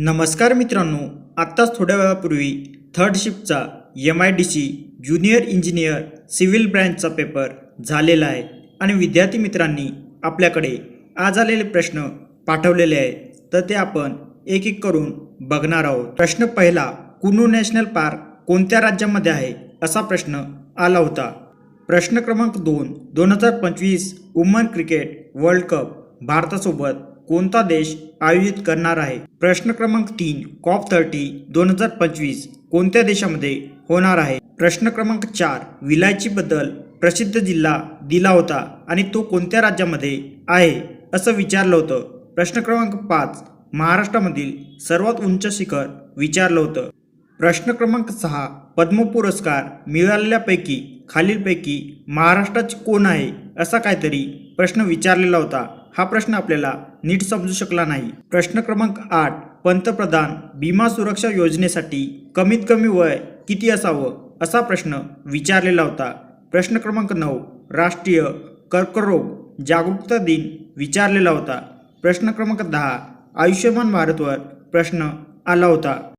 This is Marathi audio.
नमस्कार मित्रांनो आत्ताच थोड्या वेळापूर्वी third शिफ्टचा M I D C junior engineer civil ब्रँचचा paper झालेला आहे आणि विद्यार्थी मित्रांनी आपल्याकडे आज आलेले प्रश्न पाठवलेले आहेत. तर ते आपण एक एक करून बघणार आहोत. प्रश्न पहिला कुनू नॅशनल पार्क कोणत्या राज्यामध्ये आहे असा प्रश्न आला होता. प्रश्न क्रमांक दोन दोन हजार पंचवीस वुमन क्रिकेट वर्ल्ड कप भारतासोबत कोणता देश आयोजित करणार आहे? प्रश्न क्रमांक तीन कॉप थर्टी दोन हजार पंचवीस कोणत्या देशामध्ये होणार आहे? प्रश्न क्रमांक चार विलायची बद्दल प्रसिद्ध जिल्हा दिला होता आणि तो कोणत्या राज्यामध्ये आहे? असं विचारलं होतं. प्रश्न क्रमांक पाच महाराष्ट्रामधील सर्वात उंच शिखर विचारलं होतं. प्रश्न क्रमांक सहा पद्म पुरस्कार मिळालेल्यापैकी खालीलपैकी महाराष्ट्राचे कोण आहे? असा काहीतरी प्रश्न विचारलेला होता. हा प्रश्न आपल्याला नीट समजू शकला नाही. प्रश्न क्रमांक आठ पंतप्रधान बीमा सुरक्षा योजनेसाठी कमीत कमी वय किती असावं असा प्रश्न विचारलेला होता. प्रश्न क्रमांक नऊ राष्ट्रीय कर्करोग जागरूकता दिन विचारलेला होता. प्रश्न क्रमांक दहा आयुष्यमान भारतवर प्रश्न आला होता.